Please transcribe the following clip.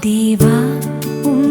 தேவா உன்